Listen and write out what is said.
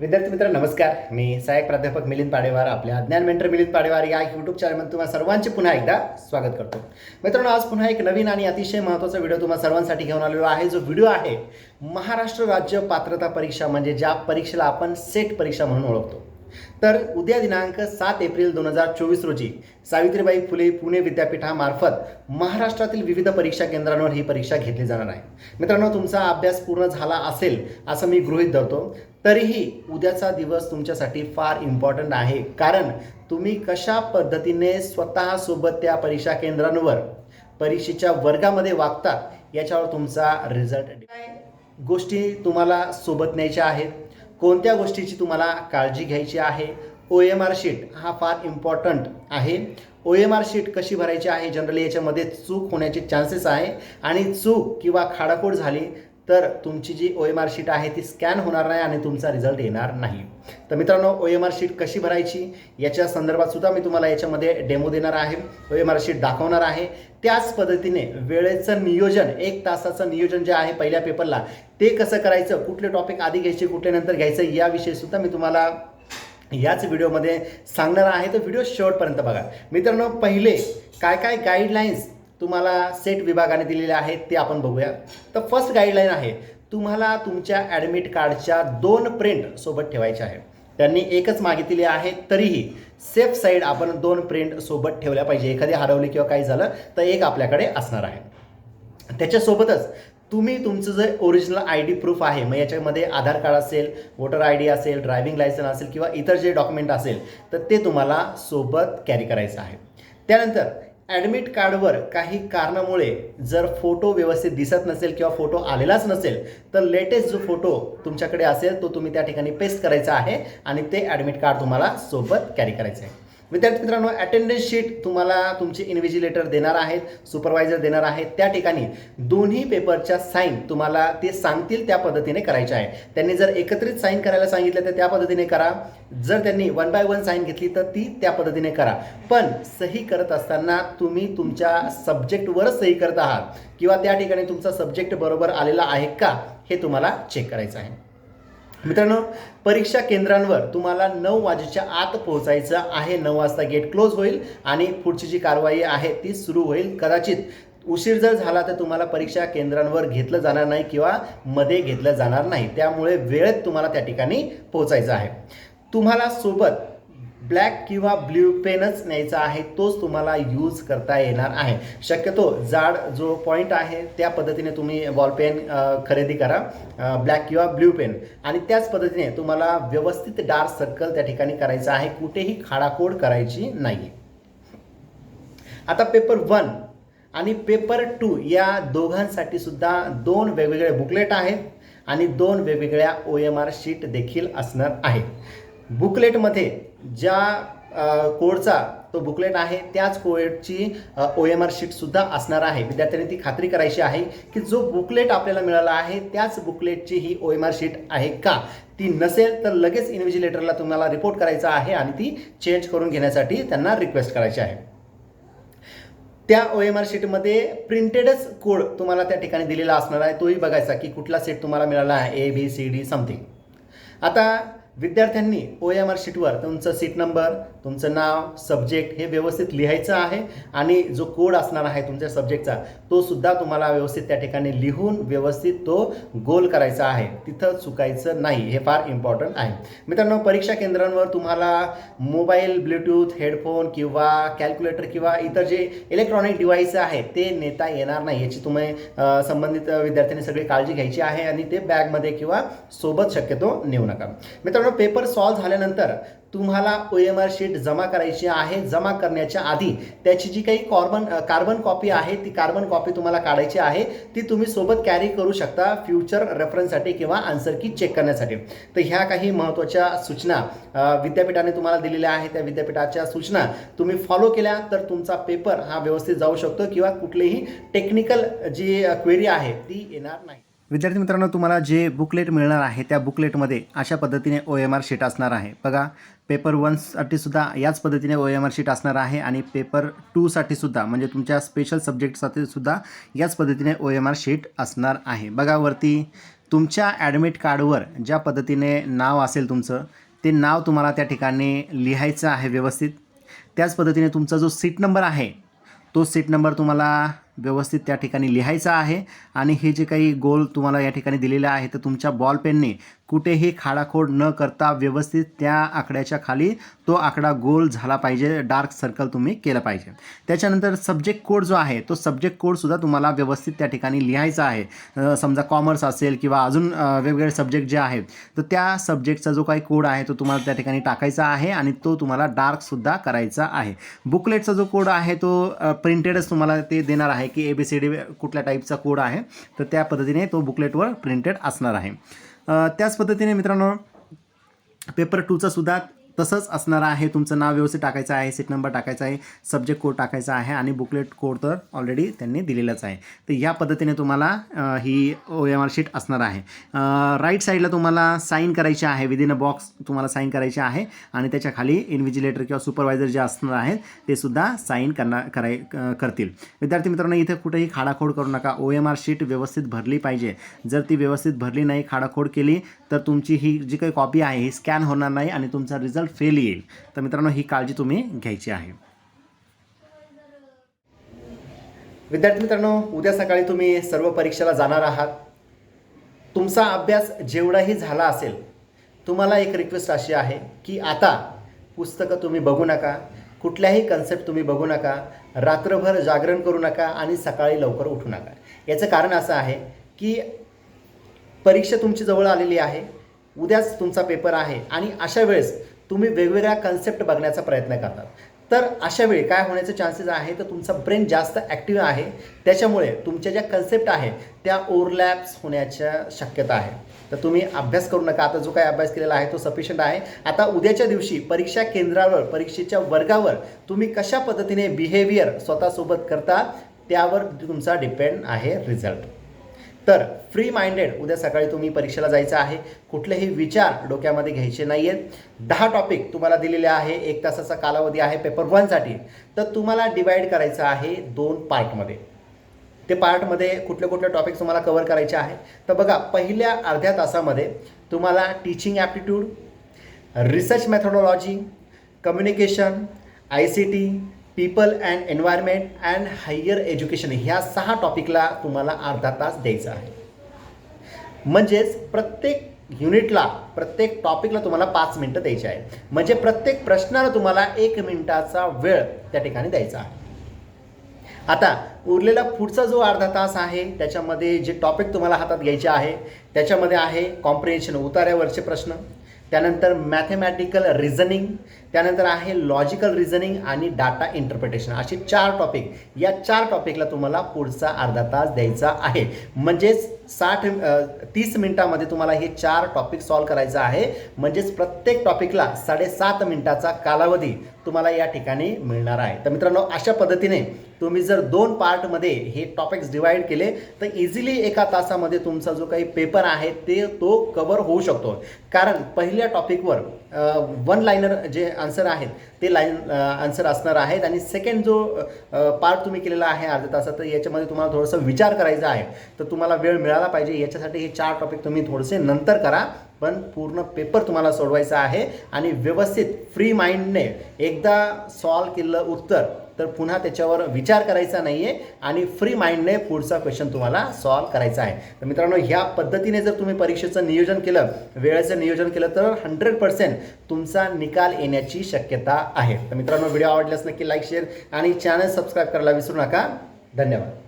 विद्यार्थी मित्र नमस्कार. मी सहाय्यक प्राध्यापक मिलिंद पाडेवार आपल्या ज्ञान मेंटर मिलिंद पाडेवार या यूट्यूब चॅनलमध्ये तुम्हाला सर्वांचे पुन्हा एकदा स्वागत करतो. मित्रांनो आज पुन्हा एक नवीन आणि अतिशय महत्त्वाचा व्हिडिओ तुम्हाला सर्वांसाठी घेऊन आलेलो आहे. जो व्हिडिओ आहे महाराष्ट्र राज्य पात्रता परीक्षा म्हणजे ज्या परीक्षेला आपण सेट परीक्षा म्हणून ओळखतो. तर उद्या दिनांक सात एप्रिल दोन हजार चोवीस रोजी सावित्रीबाई फुले पुणे विद्यापीठामार्फत महाराष्ट्रातील विविध परीक्षा केंद्रांवर ही परीक्षा घेतली जाणार आहे. मित्रांनो तुमचा अभ्यास पूर्ण झाला असेल असं मी गृहीत धरतो तरीही उद्याचा दिवस तुमच्यासाठी फार इम्पॉर्टंट आहे. कारण तुम्ही कशा पद्धतीने स्वतःसोबत त्या परीक्षा केंद्रांवर परीक्षेच्या वर्गामध्ये वागतात याच्यावर तुमचा रिझल्ट गोष्टी तुम्हाला सोबत न्यायच्या आहेत? कोणत्या गोष्टीची तुम्हाला काळजी घ्यायची आहे? ओ एम आर शीट हा फार इम्पॉर्टंट आहे. ओ एम आर शीट कशी भरायची आहे? जनरली याच्यामध्ये चूक होण्याचे चान्सेस आहे. आणि चूक किंवा खाडाखोड झाली तर तुमची जी ओ एम आर शीट आहे ती स्कॅन होणार नाही आणि तुमचा रिझल्ट येणार नाही. तर मित्रांनो ओ एम आर शीट कशी भरायची? याच्या संदर्भात सुद्धा मी तुम्हाला याच्यामध्ये डेमो देणार आहे. ओ एम आर शीट दाखवणार आहे. त्याच पद्धतीने वेळेचं नियोजन एक तासाचं नियोजन जे आहे पहिल्या पेपरला ते कसं करायचं? कुठले टॉपिक आधी घ्यायचे कुठले नंतर घ्यायचं? याविषयी सुद्धा मी तुम्हाला याच व्हिडिओमध्ये सांगणार आहे. तर व्हिडिओ शेवटपर्यंत बघा. मित्रांनो पहिले काय काय गाईडलाईन्स तुम्हाला सेट विभागाने दिलेले आहेत ते आपण बघूया. तर फर्स्ट गाईडलाईन आहे तुम्हाला तुमच्या ॲडमिट कार्डच्या दोन प्रिंट सोबत ठेवायच्या आहे. त्यांनी एकच मागितली आहे तरीही सेफ साईड आपण दोन प्रिंट सोबत ठेवल्या पाहिजे. एखादी हरवली किंवा काही झालं तर एक आपल्याकडे असणार आहे. त्याच्यासोबतच तुम्ही तुमचं जे ओरिजिनल आय डी प्रूफ आहे मग याच्यामध्ये आधार कार्ड असेल वोटर आय डी असेल ड्रायव्हिंग लायसन असेल किंवा इतर जे डॉक्युमेंट असेल तर ते तुम्हाला सोबत कॅरी करायचं आहे. त्यानंतर ॲडमिट कार्डवर काही कारणामुळे जर फोटो व्यवस्थित दिसत नसेल किंवा फोटो आलेलाच नसेल तर लेटेस्ट जो फोटो तुमच्याकडे असेल तो तुम्ही त्या ठिकाणी पेस्ट करायचा आहे आणि ते ॲडमिट कार्ड तुम्हाला सोबत कॅरी करायचं आहे. विद्यार्थी मित्रांनो अटेंडन्स शीट तुम्हाला तुमचे इन्व्हिजिलेटर देणार आहेत सुपरवायझर देणार आहेत. त्या ठिकाणी दोन्ही पेपरच्या साईन तुम्हाला ते सांगतील त्या पद्धतीने करायच्या आहे. त्यांनी जर एकत्रित साईन करायला सांगितलं तर त्या पद्धतीने करा. जर त्यांनी वन बाय वन साईन घेतली तर ती त्या पद्धतीने करा. पण सही करत असताना तुम्ही तुमच्या सब्जेक्टवरच सही करत आहात किंवा त्या ठिकाणी तुमचा सब्जेक्ट बरोबर आलेला आहे का हे तुम्हाला चेक करायचं आहे. मित्रांनो परीक्षा केंद्रांवर तुम्हाला नऊ वाजेच्या आत पोहोचायचं आहे. नऊ वाजता गेट क्लोज होईल आणि पुढची जी कारवाई आहे ती सुरू होईल. कदाचित उशीर जर झाला तर तुम्हाला परीक्षा केंद्रांवर घेतलं जाणार नाही किंवा मध्ये घेतलं जाणार नाही. त्यामुळे वेळेत तुम्हाला त्या ठिकाणी पोहोचायचं आहे. तुम्हाला सोबत ब्लॅक किंवा ब्ल्यू पेनच न्यायचा आहे तोच तुम्हाला यूज करता येणार आहे. शक्यतो जाड जो पॉईंट आहे त्या पद्धतीने तुम्ही बॉलपेन खरेदी करा ब्लॅक किंवा ब्ल्यू पेन. आणि त्याच पद्धतीने तुम्हाला व्यवस्थित डार्क सर्कल त्या ठिकाणी करायचं आहे कुठेही खाडाखोड करायची नाही. आता पेपर वन आणि पेपर टू या दोघांसाठी सुद्धा दोन वेगवेगळे बुकलेट आहेत आणि दोन वेगवेगळ्या ओ एम आर शीट देखील असणार आहेत. बुकलेटमध्ये ज्या कोडचा तो बुकलेट आहे त्याच कोडची ओ एम आर शीटसुद्धा असणार आहे. विद्यार्थ्यांनी ती खात्री करायची आहे की जो बुकलेट आपल्याला मिळाला आहे त्याच बुकलेटची ही ओ एम आर शीट आहे का? ती नसेल तर लगेच इन्व्हिजिलेटरला तुम्हाला रिपोर्ट करायचा आहे आणि ती चेंज करून घेण्यासाठी त्यांना रिक्वेस्ट करायची आहे. त्या ओ एम आर शीटमध्ये प्रिंटेडच कोड तुम्हाला त्या ठिकाणी दिलेला असणार आहे. तोही बघायचा की कुठला सेट तुम्हाला मिळाला आहे A B C D something आता विद्यार्थ्यांनी ओ एम आर शीटवर तुमचं सीट नंबर तुमचं नाव सब्जेक्ट हे व्यवस्थित लिहायचं आहे आणि जो कोड असणार आहे तुमच्या सब्जेक्टचा तो सुद्धा तुम्हाला व्यवस्थित त्या ठिकाणी लिहून व्यवस्थित तो गोल करायचा आहे. तिथं चुकायचं नाही हे फार इम्पॉर्टंट आहे. मित्रांनो परीक्षा केंद्रांवर तुम्हाला मोबाईल ब्लूटूथ हेडफोन किंवा कॅल्क्युलेटर किंवा इतर जे इलेक्ट्रॉनिक डिव्हाइस आहे ते नेता येणार नाही. याची तुम्ही संबंधित विद्यार्थ्यांनी सगळी काळजी घ्यायची आहे आणि ते बॅगमध्ये किंवा सोबत शक्यतो नेऊ नका. मित्रांनो पेपर सॉल्व्ह झाल्यानंतर तुम्हाला ओ एम आर शीट जमा करायची आहे. जमा करण्याच्या आधी त्याची जी काही कॉर्बन कार्बन कॉपी आहे ती कार्बन कॉपी तुम्हाला काढायची आहे. ती तुम्ही सोबत कॅरी करू शकता फ्युचर रेफरन्ससाठी किंवा आन्सर की चेक करण्यासाठी. तर ह्या काही महत्त्वाच्या सूचना विद्यापीठाने तुम्हाला दिलेल्या आहेत. त्या विद्यापीठाच्या सूचना तुम्ही फॉलो केल्या तर तुमचा पेपर हा व्यवस्थित जाऊ शकतो किंवा कुठलीही टेक्निकल जी क्वेरी आहे ती येणार नाही. विद्यार्थी मित्रांनो तुम्हाला जे बुकलेट मिळणार आहे त्या बुकलेटमध्ये अशा पद्धतीने ओ एम आर शीट असणार आहे. बघा पेपर वनसाठी सुद्धा याच पद्धतीने ओ एम आर शीट असणार आहे आणि पेपर टूसाठी सुद्धा म्हणजे तुमच्या स्पेशल सब्जेक्टसाठी सुद्धा याच पद्धतीने ओ एम आर शीट असणार आहे. बघा वरती तुमच्या ॲडमिट कार्डवर ज्या पद्धतीने नाव असेल तुमचं ते नाव तुम्हाला त्या ठिकाणी लिहायचं आहे व्यवस्थित. त्याच पद्धतीने तुमचा जो सीट नंबर आहे तो सीट नंबर तुम्हाला व्यवस्थित त्या ठिकाणी लिहायचा आहे. आणि हे जे काही गोल तुम्हाला या ठिकाणी दिलेले आहे तर तुमच्या बॉल पेनने कुठेही खाडाखोड न करता व्यवस्थित त्या आकड्याच्या खाली तो आकडा गोल झाला पाहिजे डार्क सर्कल तुम्ही केलं पाहिजे. त्याच्यानंतर सब्जेक्ट कोड जो आहे तो सब्जेक्ट कोडसुद्धा तुम्हाला व्यवस्थित त्या ठिकाणी लिहायचा आहे. समजा कॉमर्स असेल किंवा अजून वेगवेगळे सब्जेक्ट जे आहेत तर त्या सब्जेक्टचा जो काही कोड आहे तो तुम्हाला त्या ठिकाणी टाकायचा आहे आणि तो तुम्हाला डार्कसुद्धा करायचा आहे. बुकलेटचा जो कोड आहे तो प्रिंटेडच तुम्हाला ते देणार आहे. की ए बी सी डी कुठल्या टाईपचा कोड आहे तर त्या पद्धतीने तो बुकलेटवर प्रिंटेड असणार आहे. त्याच पद्धतीने मित्रांनो पेपर टूचा सुद्धा तसंच असणार आहे तुमचं नाव व्यवस्थित टाकायचं आहे सीट नंबर टाकायचा आहे सब्जेक्ट कोड टाकायचा आहे आणि बुकलेट कोड तर ऑलरेडी त्यांनी दिलेलाच आहे. तर या पद्धतीने तुम्हाला ही ओ एम आर शीट असणार आहे. राईट साईडला तुम्हाला साईन करायची आहे विदिन अ बॉक्स तुम्हाला साईन करायची आहे आणि त्याच्याखाली इन्व्हिजिलेटर किंवा सुपरवायझर जे असणार आहेत ते सुद्धा साईन करणार कराय क- करतील. विद्यार्थी मित्रांनो इथे कुठेही खाडाखोड करू नका. ओ एम आर शीट व्यवस्थित भरली पाहिजे. जर ती व्यवस्थित भरली नाही खाडाखोड केली तर तुमची ही जी काही कॉपी आहे ही स्कॅन होणार नाही आणि तुमचा रिझल्ट फेल येईल. तर मित्रांनो ही काळजी तुम्ही घ्यायची आहे. विद्यार्थी मित्रांनो उद्या सकाळी तुम्ही सर्व परीक्षेला जाणार आहात. तुमचा अभ्यास जेवढाही झाला असेल तुम्हाला एक रिक्वेस्ट अशी आहे की आता पुस्तकं तुम्ही बघू नका कुठल्याही कन्सेप्ट तुम्ही बघू नका रात्रभर जागरण करू नका आणि सकाळी लवकर उठू नका. याचं कारण असं आहे की परीक्षा तुमची जवळ आलेली आहे उद्याच तुमचा पेपर आहे आणि अशा वेळेस तुम्ही वेगवेगळ्या कन्सेप्ट बघण्याचा प्रयत्न करतात. तर अशा वेळी काय होण्याचे चान्सेस आहे तर तुमचा ब्रेन जास्त ॲक्टिव्ह आहे. त्याच्यामुळे तुमच्या ज्या कन्सेप्ट आहे त्या ओव्हरलॅप्स होण्याच्या शक्यता आहे. तर तुम्ही अभ्यास करू नका. आता जो काही अभ्यास केलेला आहे तो सफिशियंट आहे. आता उद्याच्या दिवशी परीक्षा केंद्रावर परीक्षेच्या वर्गावर तुम्ही कशा पद्धतीने बिहेवियर स्वतःसोबत करता त्यावर तुमचा डिपेंड आहे रिझल्ट तर फ्री माइंडेड उद्या सकाळी तुम्ही परीक्षेला जायचं आहे. कुठलेही विचार डोक्यामध्ये घ्यायचे नाही आहेत दहा टॉपिक तुम्हाला दिलेले आहे. एक तासाचा कालावधी आहे पेपर वनसाठी तर तुम्हाला डिवाईड करायचं आहे दोन पार्टमध्ये ते पार्टमध्ये कुठले कुठले टॉपिक तुम्हाला कवर करायचे आहे. तर बघा पहिल्या अर्ध्या तासामध्ये तुम्हाला teaching aptitude research methodology communication I C T people and environment and higher education ह्या सहा टॉपिकला तुम्हाला अर्धा तास द्यायचा आहे. म्हणजेच प्रत्येक युनिटला प्रत्येक टॉपिकला तुम्हाला पाच मिनटं द्यायची आहे म्हणजे प्रत्येक प्रश्नाला तुम्हाला एक मिनिटाचा वेळ त्या ठिकाणी द्यायचा आहे. आता उरलेला पुढचा जो अर्धा तास आहे त्याच्यामध्ये जे टॉपिक तुम्हाला हातात घ्यायचे आहे त्याच्यामध्ये आहे कॉम्प्रिहेन्शन उतार्यावरचे प्रश्न. त्यानंतर मॅथेमॅटिकल रिझनिंग त्यानंतर आहे लॉजिकल रिझनिंग आणि डाटा इंटरप्रिटेशन असे चार टॉपिक या चार टॉपिकला तुम्हाला पुढचा अर्धा तास द्यायचा आहे. म्हणजेच साठ तीस मिनिटामध्ये तुम्हाला हे चार टॉपिक सॉल्व करायचं आहे. म्हणजेच प्रत्येक टॉपिकला साडेसात मिनिटाचा कालावधी. तुम्हाला या ठिकाणी मिळणार आहे. तर मित्रांनो अशा पद्धतीने तुम्ही जर दोन पार्टमध्ये हे टॉपिक्स डिवाइड केले तर इझिली एका तासामध्ये तुमचा जो काही पेपर आहे ते तो कवर होऊ शकतो. कारण पहिल्या टॉपिकवर वन लाईनर जे आन्सर आहेत ते लाईन आन्सर असणार आहेत. आणि सेकंड जो पार्ट तुम्ही केलेला आहे अर्ध्या तासात तर याच्यामध्ये तुम्हाला थोडंसं विचार करायचा आहे. तर तुम्हाला वेळ मिळाला पाहिजे. याच्यासाठी हे चार टॉपिक तुम्ही थोडेसे नंतर करा. पण पूर्ण पेपर तुम्हाला सोडवायचा आहे आणि व्यवस्थित फ्री माइंडने एकदा सॉल्व केलं उत्तर तर पुन्हा त्याच्यावर विचार करायचा नाही आहे आणि फ्री माइंडने पुढचा क्वेश्चन तुम्हाला सॉल्व करायचा आहे. तर मित्रांनो ह्या पद्धतीने जर तुम्ही परीक्षेचं नियोजन केलं वेळेचं नियोजन केलं तर हंड्रेड पर्सेंट तुमचा निकाल येण्याची शक्यता आहे. तर मित्रांनो व्हिडिओ आवडल्यास नक्की लाईक शेअर आणि चॅनल सबस्क्राईब करायला विसरू नका. धन्यवाद.